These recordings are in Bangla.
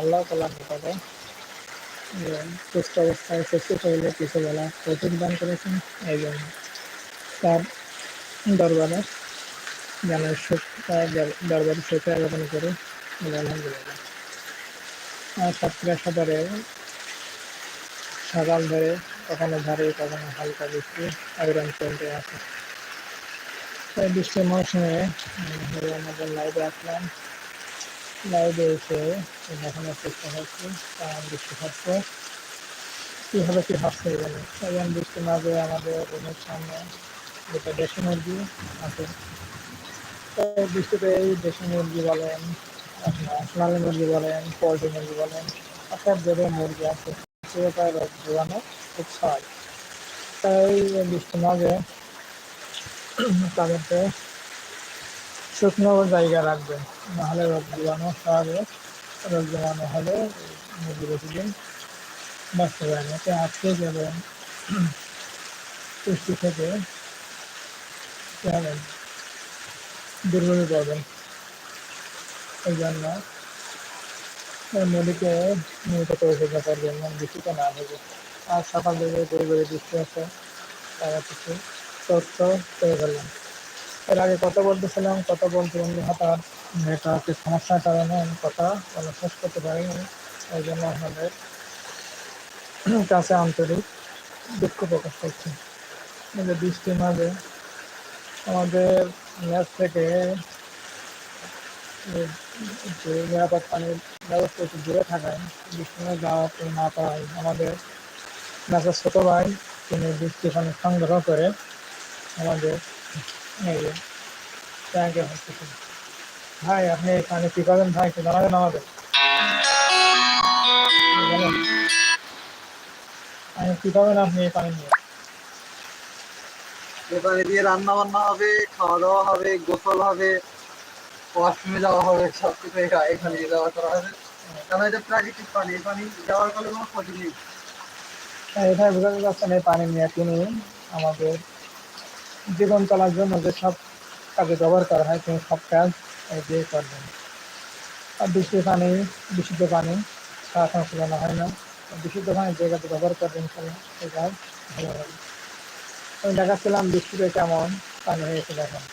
আল্লাহ তালা যে সুস্থ অবস্থায় সুস্থ শরীরে কিছু বেলা তৌফিক দান করেছেন জন্য তার দরবারে যেন সুখ, তার দরবারে সুখে আবেদন করি আলহামদুলিল্লাহ। আর সাতক্ষীরা সকাল ধরে কখনো ভারী, কখনো হালকা বৃষ্টি আবেদন চলতে এই বৃষ্টির মৌসুমে আমাদের লাইভে আসলাম লাইভে এসে দেখানোর চেষ্টা করছি কেমন বৃষ্টি হচ্ছে কীভাবে কী হচ্ছে এখানে এবং বৃষ্টির মাঝে আমাদের রুমের সামনে দুটো দেশি মুরগি আছে বৃষ্টিতে এই দেশি মুরগি বলেন আপনার মুরগি বলেন পোলট্রি মুরগি বলেন অর্থাৎ যে যে মুরগি আছে সেটা রোগ জীবাণু খুব সহজ তাই বৃষ্টির মাঝে তাদেরকে শুকনো জায়গা রাখবেন নাহলে রোগ জীবাণু সহজে রোগ জীবাণু হলে মুরগি বেশি দিন বাঁচতে পারে না। এতে আজকে এবং পুষ্টি থেকে কি হবেন দুর্বল পাবেন এই জন্য নদীকে নিয়মিত পরিচর্যা করবেন এবং বৃষ্টিতে না ভেবে আর সকাল থেকে গড়ে বৃষ্টি আছে তারা কিছু তথ্য পেয়ে গেলাম এর আগে কথা বলতেছিলাম, কথা বলতে বলতে হঠাৎ নেটওয়ার্কের সমস্যার কারণে আমি কথা বলা শেষ করতে পারিনি। এই জন্য আপনাদের কাছে আন্তরিক দুঃখ প্রকাশ করছি। যে বৃষ্টির মাঝে আমাদের ম্যাচ থেকে যে নিরাপদ পানির ব্যবস্থা একটু দূরে থাকায় বৃষ্টির মাঝে যাওয়াতে না পারায় আমাদের ম্যাচের ছোট ভাই, তিনি বৃষ্টি পানি সংগ্রহ করে আমাদের এই যে ভাই আপনি এই পানি কি করবেন ভাই? একটু জানাবেন আমাদের আমি কি আপনি এই পানি নিয়ে? এখানে দিয়ে রান্না বান্না হবে খাওয়া দাওয়া হবে গোসল হবে ওয়াশরুমে যাওয়া হবে সব কিছু এখা- এখানে যাওয়া করা হবে। কারণ এটা প্রাকৃতিক পানি? এই পানি যাওয়ার ফলে কোনো ক্ষতি নেই। এটা বোঝাতে পারছেন এই পানি নিয়ে তিনি আমাদের জীবন চলার জন্য যে সব কাজে ব্যবহার করা হয়, তিনি সব কাজ দিয়ে করবেন। আর বৃষ্টির পানি, বিশুদ্ধ পানি সারা সংশোধন হয় না। বিশুদ্ধ পানি যে কাজে ব্যবহার করবেন সেই কাজ ভালো হবে। আমি দেখাচ্ছিলাম বৃষ্টিতে কেমন পানি হয়েছে, দেখেন।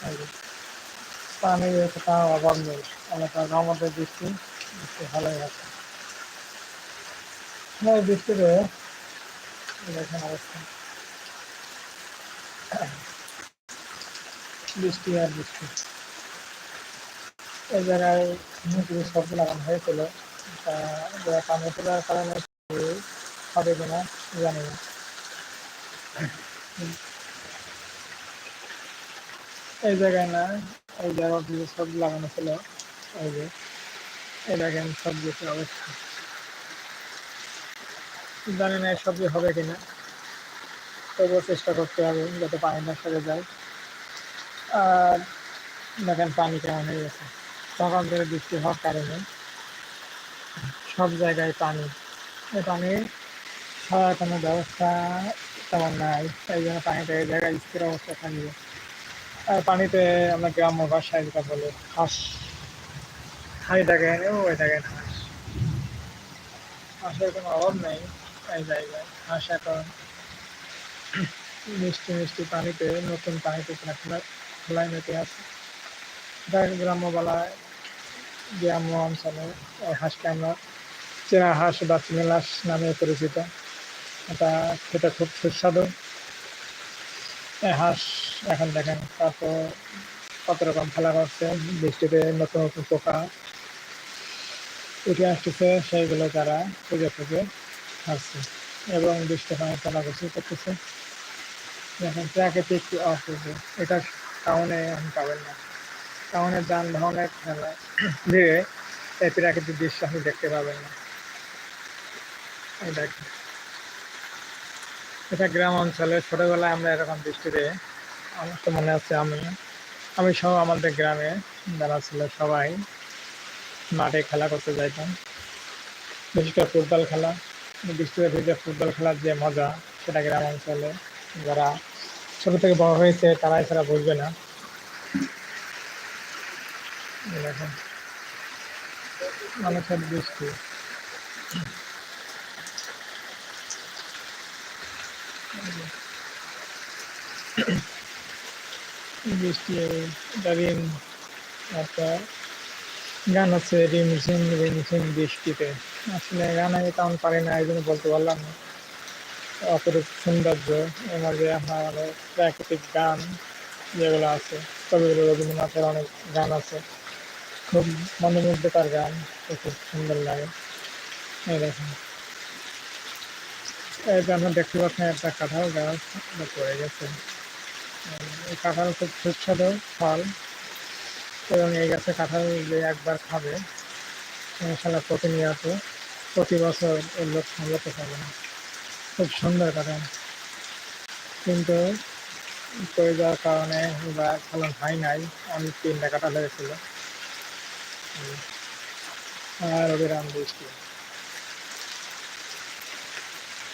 পানি পানির কোথাও অভাব নেই। এলাকার আমাদের বৃষ্টি বৃষ্টি ভালোই আছে। বৃষ্টিতে দেখেন অবস্থা। বৃষ্টি আর বৃষ্টি। জায়গায় কিছু সবজি লাগানো হয়েছিল। তা পানি তোলার কারণে হবে কিনা জানি না। এই জায়গায় না, এই জায়গায় কিছু সবজি লাগানো ছিল, এই যে, এই দেখেন সবজি অবস্থা জানি না সবজি হবে কিনা তবুও চেষ্টা করতে হবে যাতে পানি না সরে যায়। আর দেখেন পানি কেমন হয়ে গেছে। সকাল থেকে বৃষ্টি হওয়ার কারণে সব জায়গায় পানি। এই পানি ছাড়ার কোনো ব্যবস্থা তেমন নাই এই জন্য পানিটা এই জায়গায় স্থির অবস্থা থাকবে। আর পানিতে আমরা গ্রাম্য ভাষায় যেটা বলে, হাঁস। হাই দেখেন ওই দেখেন হাঁস হাঁসের কোনো অভাব নেই এই জায়গায়। হাঁস এখন মিষ্টি মিষ্টি পানিতে, নতুন পানিতে খেলা খেলা খেলায় মেতে আছে যার গ্রাম্য গ্রাম্য অঞ্চলে এই হাঁসকে আমরা চেনা হাঁস বা চিনেল হাঁস নামে পরিচিত। এটা খেতে খুব সুস্বাদু। এই হাঁস এখন দেখেন তারপর কত রকম খেলা করছে। বৃষ্টিতে নতুন নতুন পোকা উঠে আসতেছে। সেইগুলো তারা খুঁজে খুঁজে খাচ্ছে এবং বৃষ্টি পানি চলাচল করতেছে। দেখেন প্রাকৃতিক অপূর্ব এটা টাউনে এখন পাবেন না। টাউনের যানবাহনের খেলা দিয়ে এই প্রাকৃতিক দৃশ্য আপনি দেখতে পাবেন না। এটা গ্রাম অঞ্চলে ছোটবেলায় আমরা এরকম বৃষ্টিতে আমার তো মনে আছে আমি আমি সব আমাদের গ্রামে যারা ছিল সবাই মাঠে খেলা করতে যাইতাম। বিশেষ করে ফুটবল খেলা। বৃষ্টিতে ভিজে ফুটবল খেলার যে মজা, সেটা গ্রাম অঞ্চলে যারা ছোট থেকে বড় হয়েছে, তারা এছাড়া বুঝবে না। দেখেন, মানুষের বৃষ্টি বৃষ্টি রিম একটা গান আছে রিমঝিম রিমঝিম বৃষ্টিতে আসলে গান আমি তেমন পারি না এই জন্য বলতে পারলাম না। অপরূপ সৌন্দর্য, এর মাঝে আপনার প্রাকৃতিক গান যেগুলো আছে, কবিগুরু রবীন্দ্রনাথের অনেক গান আছে। খুব মনোমুগ্ধকর গান খুব সুন্দর লাগে। দেখুন। এই যে আমরা দেখতে পাচ্ছেন, একটা কাঁঠাল গাছ পড়ে গেছে। এই কাঁঠাল খুব সুস্বাদু ফল। এবং এই গাছে কাঁঠাল যে একবার খাবে। ইনশাল্লাহ প্রতিনিয়ত প্রতি বছর এর লোক সামলাতে পারবে না। খুব সুন্দর কাঁঠাল কিন্তু পড়ে যাওয়ার কারণে বা ফলন হয় নাই, অনেক তিনটা কাঁঠাল হয়েছিল হুম। আর অবিরাম বৃষ্টি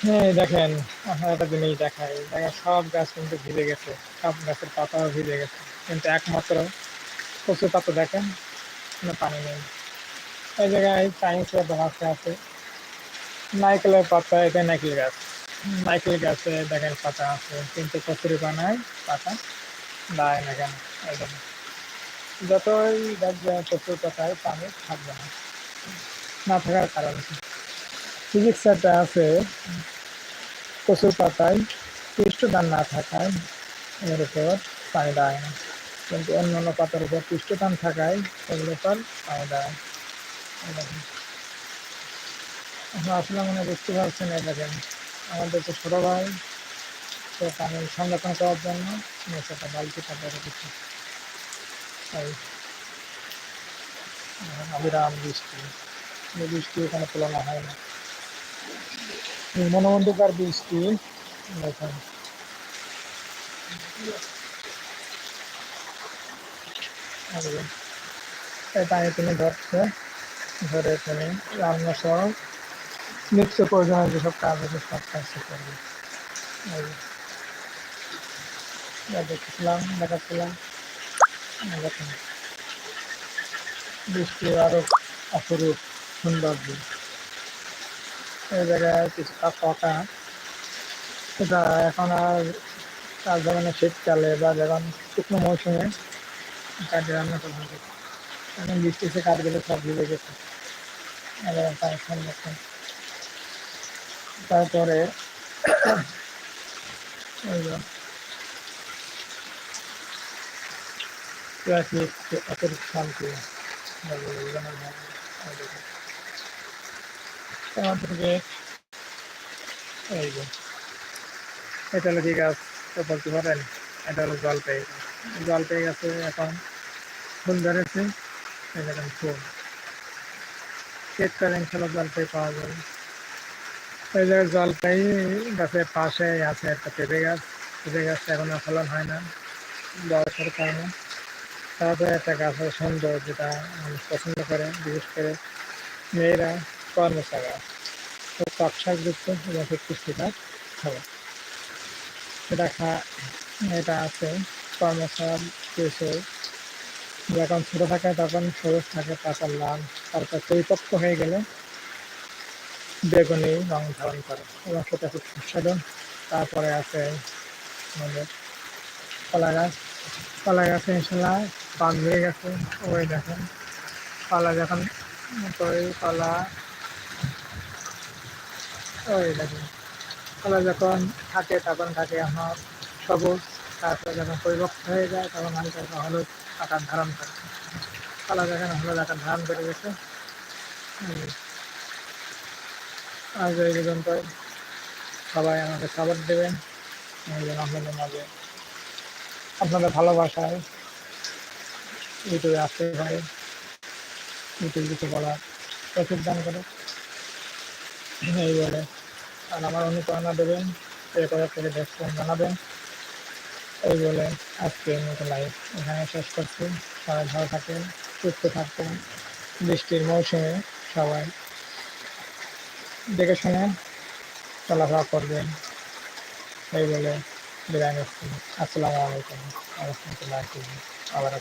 হ্যাঁ দেখেন, আপনার একটা জিনিস দেখাই। দেখেন, সব গাছ কিন্তু ভিজে গেছে। সব গাছের পাতাও ভিজে গেছে। কিন্তু একমাত্র কচু পাতা দেখেন, কোনো পানি নেই। এই জায়গায় চাইনিজ গাছ আছে। নারকেলের পাতা, এটা নারকেল গাছ। নারকেল গাছে দেখেন পাতা আছে কিন্তু কচুরি পানায় পাতা দায় না কেন দেখেন যতই দেখবে কচুর পাতায় পানি থাকবে না না থাকার কারণ ফিজিক্স একটা আছে, কচুর পাতায় পৃষ্ঠদান না থাকায় এর উপর পানি দেয় না। কিন্তু অন্য অন্য পাতার উপর পৃষ্ঠদান থাকায় এগুলোর উপর পানি দেয় আসলে মনে বুঝতে পারছেন দেখেন, আমাদের যে ছোটো ভাই, সে পানি সংরক্ষণ করার জন্য একটা বালতি রেখেছে তাই অবিরাম বৃষ্টি। বৃষ্টি এখানে তুলনা হয় না। এই মনোমন্দিকার বৃষ্টি, দেখেন। এই পানি তুমি ধরছে, ধরে তুমি রান্না সহ নিত্য প্রয়োজনীয় যেসব কাজ আছে সব কাজ সে করবে। দেখছিলাম, দেখাচ্ছিলাম। বৃষ্টি আরও অপরূপ সৌন্দর্য এই জায়গায় কিছু পাতা এটা এখন আর আর যেমন শীতকালে বা যখন শুকনো মৌসুমে কাঠে রান্না করা এখন বৃষ্টি এসে কাঠগুলো সব ভিজে গেছে। এবার তার তারপরে এই যে প্রাকৃতিক অপরূপ শান্তি আমাদেরকে এই যে এটা হলো কি গাছ তো বলতে পারেন এটা হলো জলপাই জলপাই গাছে এখন ফুল ধরেছে এই দেখেন ফুল শীতকালে ইনশাল্লাহ জলপাই পাওয়া যাবে এই জায়গায় জলপাই গাছের পাশে আছে একটা পেঁপে গাছ। পেঁপে গাছটা এখনও ফলন হয় না, বয়সের কারণে। তারপরে একটা গাছের সুন্দর যেটা মানুষ পছন্দ করে, বিশেষ করে মেয়েরা কর্মচা গাছ তো টক শাকযুক্ত এবং খুব পুষ্টিকর খাবার এটা খা, এটা আছে কর্মচার কেশর যখন ছোটো থাকে তখন সবুজ থাকে, পাতার লাল, তারপর পরিপক্ক হয়ে গেলে বেগুনি রং ধারণ করে এবং সেটা খুব সুস্বাদু। তারপরে আছে আমাদের কলা গাছ। কলা গাছে ইনশাল্লাহ পাক ধরে গেছে। ওই দেখেন কলা যখন কলা, ওই দেখেন, কলা যখন থাকে তখন থাকে আমার সবুজ। তারপরে যখন পরিপক্ক হয়ে যায় তখন হালকা হালকা হলুদ আকার ধারণ করে। কলা যখন হলুদ আকার ধারণ করে গেছে আজ এই পর্যন্ত। সবাই আমাকে সাপোর্ট দেবেন। আপনাদের মাঝে আপনাদের ভালোবাসায় ইউটিউবে আসতে পারে ইউটিউব কিছু বলার প্রচুর দান করে। এই বলে আর আমার অনুপ্রেরণা দেবেন, এ করে থেকে দেখছেন জানাবেন। এই বলে আজকে মতো লাইভ এখানে শেষ করছি। সবাই ভালো থাকেন, সুস্থ থাকবেন বৃষ্টির মৌসুমে সবাই দেখে শুনে চলাফেরা করবেন। এই বলে বিদায় নিচ্ছি। আসসালামু আলাইকুম। রহমতুল্লাহ আবার